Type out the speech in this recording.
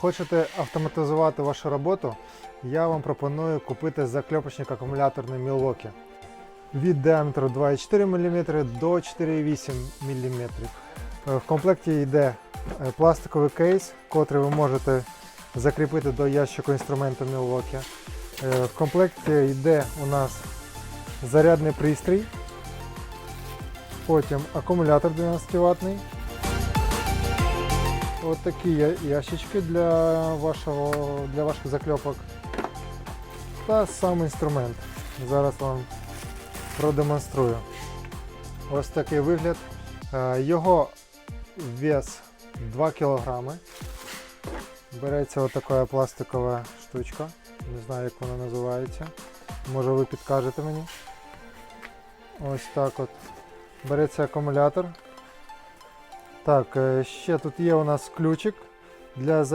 Хочете автоматизувати вашу роботу? Я вам пропоную купити закльопочник акумуляторний Milwaukee від діаметру 2,4 мм до 4,8 мм. Е, В комплекті йде е, пластиковий кейс, котрий ви можете закріпити до ящику інструменту Milwaukee. Е, В комплекті йде у нас зарядний пристрій, потім акумулятор 12 ватний. От такі я- ящички для, вашого, для ваших закльопок. Та сам інструмент. Зараз вам продемонструю. Ось такий вигляд. Е, Його вес 2 кг. Береться ось така пластикова штучка. Не знаю, як вона називається. Може ви підкажете мені. Ось так от. Береться акумулятор. Так, е, ще тут є у нас ключик для.